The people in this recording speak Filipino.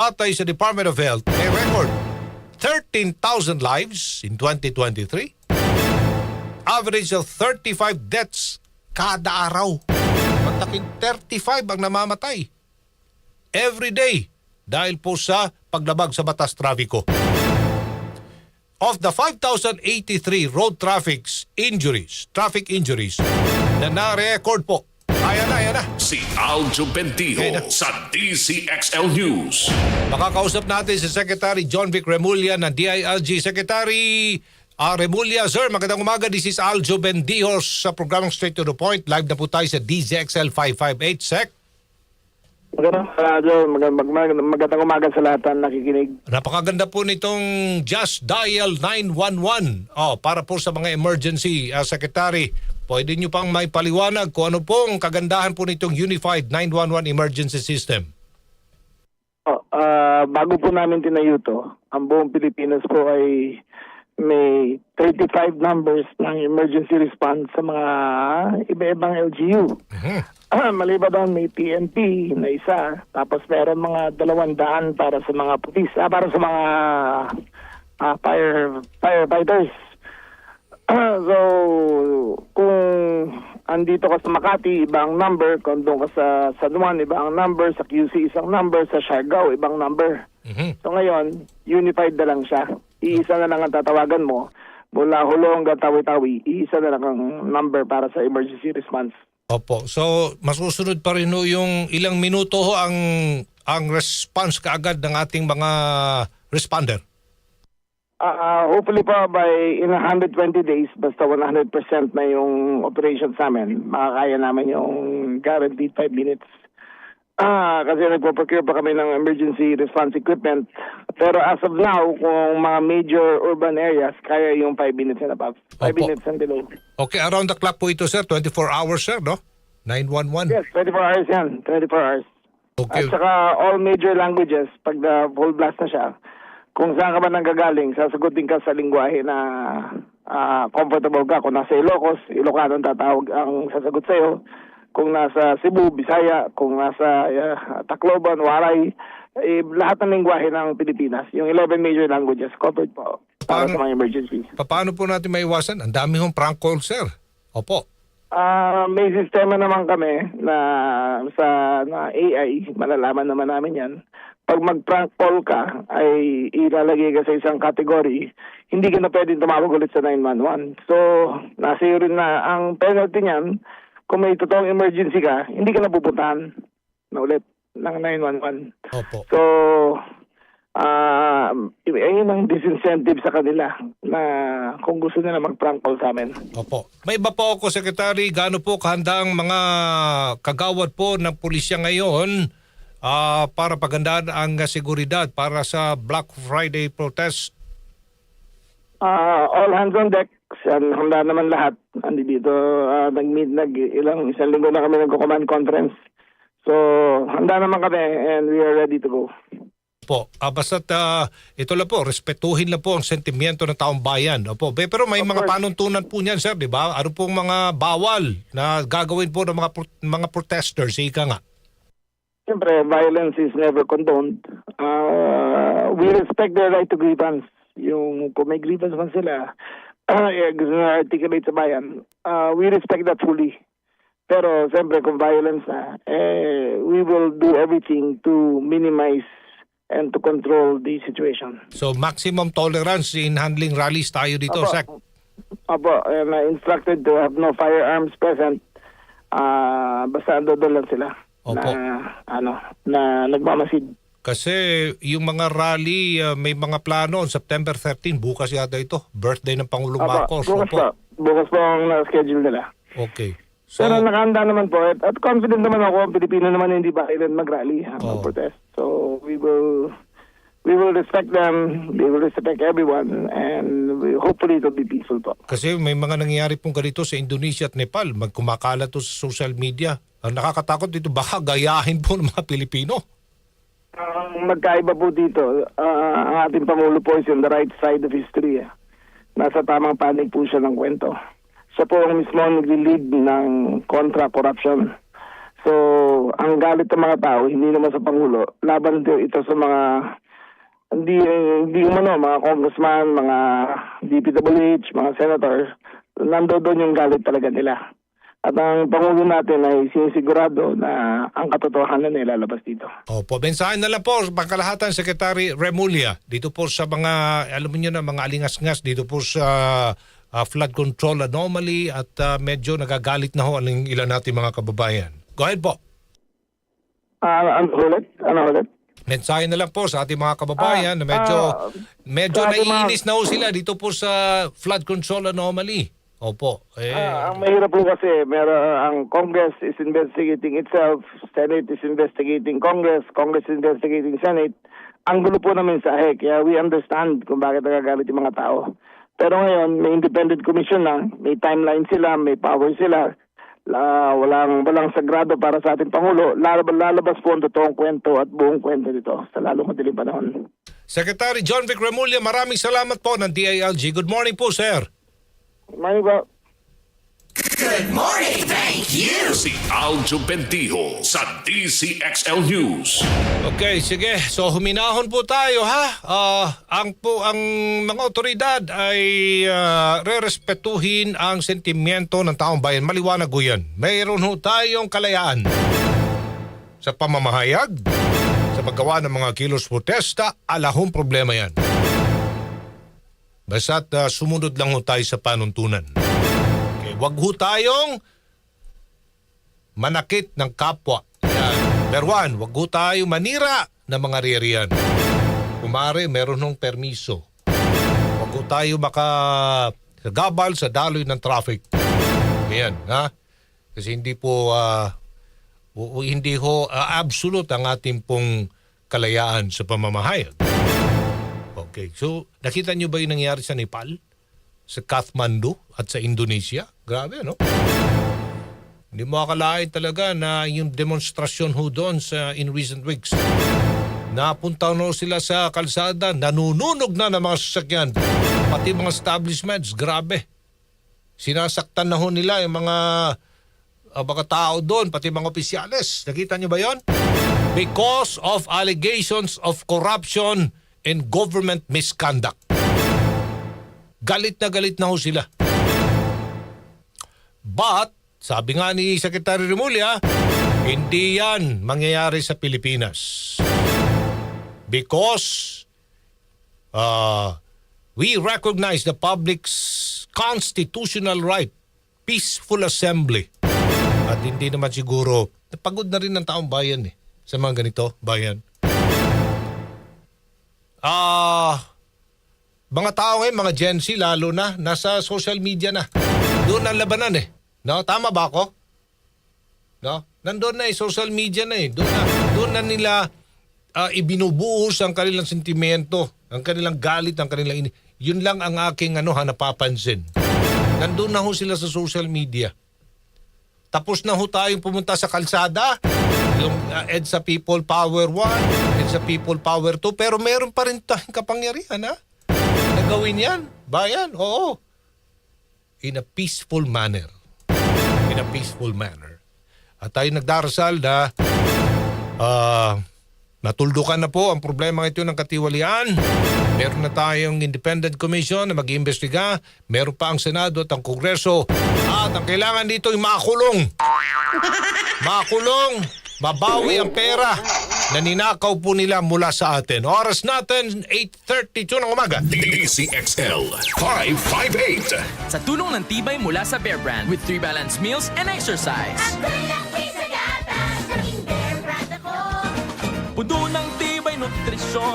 atay sa Department of Health may record 13,000 lives in 2023. Average of 35 deaths kada araw. Pagtaking 35 ang namamatay. Every day dahil po sa paglabag sa batas trafiko. Of the 5,083 road traffic injuries, traffic injuries na na-record po, ayan na, ayan na. Si Aljo Okay na. sa DCXL News. Makakausap natin si Secretary John Vic Remulla ng DILG. Secretary uh, Remulla, sir, magandang umaga. This is Aljo Bendijo sa programang Straight to the Point. Live na po tayo sa DZXL 558 Sec. Magandang radyo, mag- mag- mag- magandang umaga sa lahat ng nakikinig. Napakaganda po nitong Just Dial 911 oh, para po sa mga emergency, uh, Secretary. Pwede nyo pang may paliwanag kung ano pong kagandahan po nitong Unified 911 Emergency System. Oh, ah, bago po namin tinayo to, ang buong Pilipinas po ay may 35 numbers ng emergency response sa mga iba-ibang LGU. Mhm. Ah, maliban doon may PNP na isa, tapos meron mga dalawang daan para sa mga pulis, ah, para sa mga ah, fire firefighters. So, kung andito ka sa Makati, ibang number. Kung doon ka sa San Juan, ibang number. Sa QC, isang number. Sa Siargao, ibang number. Mhm. So ngayon, unified na lang siya. Iisa na lang ang tatawagan mo. Mula hulo hanggang tawi-tawi, iisa na lang ang number para sa emergency response. Opo. So, masusunod pa rin ho yung ilang minuto ho ang ang response kaagad ng ating mga responder. Ah, hopefully po by in 120 days, basta 100% na yung operation sa amin, makakaya namin yung guaranteed 5 minutes. Ah, kasi nagpo-procure pa kami ng emergency response equipment. Pero as of now, kung mga major urban areas, kaya yung 5 minutes and above. 5 Opo. minutes and below. Okay, around the clock po ito, sir. 24 hours, sir, no? 911. Yes, 24 hours yan. 24 hours. Okay. At saka all major languages, pag the full blast na siya, kung saan ka man nanggagaling, sasagutin ka sa lingwahe na ah, comfortable ka. Kung nasa Ilocos, Ilocano ang tatawag ang sasagot sa'yo. Kung nasa Cebu, Bisaya, kung nasa ah, Tacloban, Waray, eh, lahat ng lingwahe ng Pilipinas, yung 11 major languages covered po para Paano- sa mga emergencies. Pa- Paano po natin maiwasan? Ang dami hong prank call, sir. Opo. Ah, may sistema naman kami na sa na AI, malalaman naman namin 'yan. Pag mag-prank call ka, ay ilalagay ka sa isang category, hindi ka na pwedeng tumawag ulit sa 911. So, nasa iyo rin na ang penalty niyan, kung may totoong emergency ka, hindi ka na pupuntahan na ulit ng 911. Opo. So, ah, ayun ang disincentive sa kanila na kung gusto nila mag-prank call sa amin. Opo. May iba po ako, Secretary. Gaano po kahanda ang mga kagawad po ng pulisya ngayon ah, para pagandaan ang seguridad para sa Black Friday protest? Ah, all hands on deck. Handa naman lahat. Andi dito, ah, nag-meet, nag, ilang, isang linggo na kami nagko-command conference. So, handa naman kami and we are ready to go. Po, ah, basta't ah, ito lang po, respetuhin lang po ang sentimiento ng taong bayan. Opo, pero may Of mga course. panuntunan po niyan, sir, di ba? Ano pong mga bawal na gagawin po ng mga pro- mga protesters, ika nga. Siyempre, violence is never condoned. Ah, we respect their right to grievance. Yung kung may grievance man sila, eh, gusto na articulate sa bayan, ah, we respect that fully. Pero siyempre, kung violence na, eh, we will do everything to minimize and to control the situation. So maximum tolerance in handling rallies tayo dito, Apo. Sec. Apo, uh, instructed to have no firearms present. Ah, basta ando doon lang sila. Opo. Na, ano, na nagmamasid. Kasi yung mga rally, ah, may mga plano on September 13, bukas yata ito, birthday ng Pangulong Apo, Marcos. bukas Opo. po. Bukas po ang na-schedule nila. Okay. So, Pero nakahanda naman po at, at confident naman ako ang Pilipino naman hindi ba kailan mag-rally, ha, Oo. mag-protest. So we will we will respect them, we will respect everyone and we, hopefully it will be peaceful po. kasi may mga nangyayari pong ganito sa Indonesia at Nepal, magkumakala to sa social media. Ang nakakatakot dito, baka gayahin po ng mga Pilipino. Ang magkaiba po dito, ah, ang ating Pangulo po is on the right side of history. eh. Nasa tamang panig po siya ng kwento. Siya po ang mismo ang nagli-lead ng contra-corruption. So, ang galit ng mga tao, hindi naman sa Pangulo, laban din ito sa mga hindi hindi umano mga congressman, mga DPWH, mga senator, nando doon yung galit talaga nila. At ang Pangulo natin ay sinisigurado na ang katotohanan ay lalabas dito. Opo, bensahin na lang po, pangkalahatan, Secretary Remulla, dito po sa mga, alam niyo na, mga alingas-ngas, dito po sa ah, flood control anomaly at ah, medyo nagagalit na ho ang ilan natin mga kababayan. Go ahead po. Ah, ano ulit? Ano ulit? Mensahe na lang po sa ating mga kababayan na medyo ah, medyo ating mga- naiinis na ho sila dito po sa flood control anomaly. Opo. Eh, Ah, ang mahirap po kasi, meron, ang Congress is investigating itself, Senate is investigating Congress, Congress is investigating Senate. Ang gulo po namin sa eh, kaya we understand kung bakit nagagalit yung mga tao. Pero ngayon, may independent commission na, may timeline sila, may power sila, la, walang, walang sagrado para sa ating Pangulo. Lalabas, lalabas po ang totoong kwento at buong kwento dito sa lalong madaling panahon. Secretary John Vic Remulla, maraming salamat po ng DILG. Good morning po, sir. Mani ba? Si Aljo Bendijo sa DCXL News. Okay, sige. So huminahon po tayo ha. Ah, ang po ang mga otoridad ay ah, rerespetuhin ang sentimiento ng taong bayan. Maliwanag ko 'yan. Mayroon ho tayong kalayaan sa pamamahayag, sa paggawa ng mga kilos protesta, alahong problema 'yan. Basta't ah, sumunod lang ho tayo sa panuntunan. Okay, wag ho tayong manakit ng kapwa. Yan. Number one, wag ho tayo manira ng mga ririyan. Kumare, meron ng permiso. Wag ho tayo maka gabal sa daloy ng traffic. Yan, ha? Kasi hindi po, o hindi ho ah, absolute ang ating pong kalayaan sa pamamahayag. Okay, so nakita niyo ba yung nangyari sa Nepal? Sa Kathmandu at sa Indonesia? Grabe, no? Hindi mo akalain talaga na yung demonstrasyon ho doon sa in recent weeks. Napunta no sila sa kalsada, nanununog na ng mga sasakyan. Pati mga establishments, grabe. Sinasaktan na ho nila yung mga, ah, mga tao doon, pati mga opisyales. Nakita niyo ba yon? Because of allegations of corruption and government misconduct. Galit na galit na ho sila. But, sabi nga ni Secretary Remulla, hindi yan mangyayari sa Pilipinas. Because uh, we recognize the public's constitutional right, peaceful assembly. At hindi naman siguro, napagod na rin ng taong bayan eh, sa mga ganito, bayan. Ah, mga tao ngayon, mga Gen Z lalo na, nasa social media na. Doon ang labanan eh. No, tama ba ako? No? Nandun na eh, social media na eh. Doon na, doon na nila ah, ibinubuhos ang kanilang sentimento, ang kanilang galit, ang kanilang ini. Yun lang ang aking ano, ha, napapansin. Nandun na ho sila sa social media. Tapos na ho tayong pumunta sa kalsada. Yung uh, EDSA People Power 1, EDSA People Power 2. Pero meron pa rin tayong kapangyarihan ha. Na gawin yan. Bayan, oo. In a peaceful manner. In a peaceful manner. At tayo nagdarasal na ah, natuldukan na po ang problema ito ng katiwalian. Meron na tayong independent commission na mag-iimbestiga. Meron pa ang Senado at ang Kongreso. At ang kailangan dito ay makulong. Makulong. Mabawi ang pera na ninakaw po nila mula sa atin. Oras natin, 8.32 ng umaga. DCXL 558. Sa tulong ng tibay mula sa Bear Brand with 3 balanced meals and exercise. Puno ng tibay nutrisyon